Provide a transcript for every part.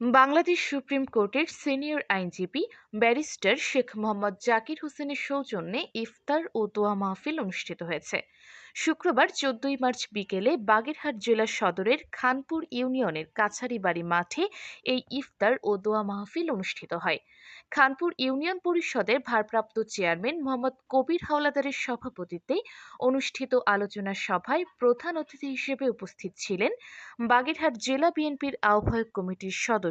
Bangladesh supreme কোর্টের senior আইনজীবী barrister Sheikh Mohammad Zakir হোসেনের সৌজন্যে ইফতার ও দোয়া মাহফিল অনুষ্ঠিত হয়েছে। শুক্রবার চোদ্দই মার্চ বিকেলে বাগেরহাট জেলা সদরের খানপুর ইউনিয়নের কাছারি বাড়ি মাঠে এই ইফতার ও দোয়া মাহফিল অনুষ্ঠিত হয়। খানপুর ইউনিয়ন পরিষদের ভারপ্রাপ্ত চেয়ারম্যান মোহাম্মদ কবির হাওলাদারের সভাপতিত্বে অনুষ্ঠিত আলোচনা সভায় প্রধান অতিথি হিসেবে উপস্থিত ছিলেন বাগেরহাট জেলা বিএনপির আহ্বায়ক কমিটির সদস্য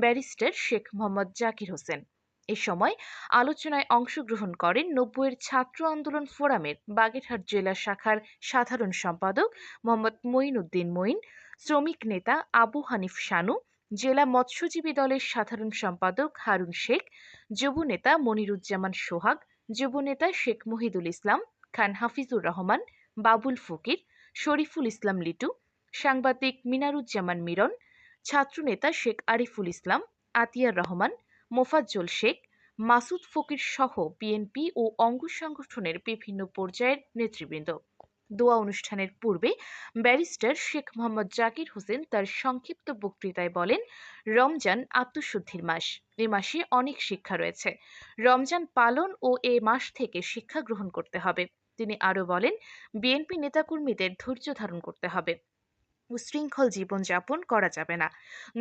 ব্যারিস্টার শেখ মোহাম্মদ জাকির হোসেন। এ সময় আলোচনায় অংশগ্রহণ করেন নব্বইয়ের ছাত্র আন্দোলন ফোরামের বাগেরহাট জেলা শাখার সাধারণ সম্পাদক মোহাম্মদ মঈন উদ্দিন মঈন, শ্রমিক নেতা আবু হানিফ শানু, জেলা মৎস্যজীবী দলের সাধারণ সম্পাদক হারুন শেখ, যুব নেতা মনিরুজ্জামান সোহাগ, যুব নেতা শেখ মহিদুল ইসলাম, খান হাফিজুর রহমান, বাবুল ফকির, শরীফুল ইসলাম লিটু, সাংবাদিক মিনারুজ্জামান মিরন ছাত্রনেতা শেখ আরিফুল ইসলাম, আতিয়ার রহমান, মোফাজ্জল শেখ, মাসুদ ফকির সহ বিএনপি ও অঙ্গ সংগঠনের বিভিন্ন পর্যায়ের নেতৃবৃন্দ। দোয়া অনুষ্ঠানের পূর্বে ব্যারিস্টার শেখ মোহাম্মদ জাকির হোসেন তার সংক্ষিপ্ত বক্তৃতায় বলেন, রমজান আত্মশুদ্ধির মাস। এ মাসে অনেক শিক্ষা রয়েছে। রমজান পালন ও এ মাস থেকে শিক্ষা গ্রহণ করতে হবে। তিনি আরও বলেন, বিএনপি নেতাকর্মীদের ধৈর্য ধারণ করতে হবে। উশৃঙ্খল জীবনযাপন করা যাবে না।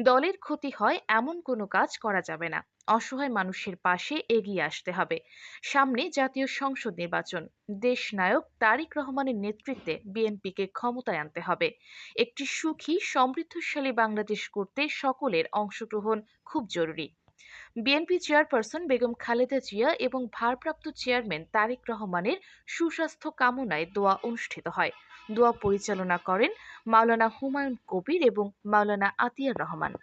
দলের ক্ষতি হয় এমন কোনো কাজ করা যাবে না। অসহায় মানুষের পাশে এগিয়ে আসতে হবে। সামনে জাতীয় সংসদ নির্বাচন। দেশ নায়ক তারিক রহমানের নেতৃত্বে বিএনপিকে ক্ষমতায় আনতে হবে। একটি সুখী, সমৃদ্ধশালী বাংলাদেশ করতে সকলের অংশগ্রহণ খুব জরুরি। বিএনপি চেয়ারপারসন বেগম খালেদা জিয়া এবং ভারপ্রাপ্ত চেয়ারম্যান তারেক রহমানের সুস্বাস্থ্য কামনায় দোয়া অনুষ্ঠিত হয়। দোয়া পরিচালনা করেন মাওলানা হুমায়ুন কবির এবং মাওলানা আতিয়ার রহমান।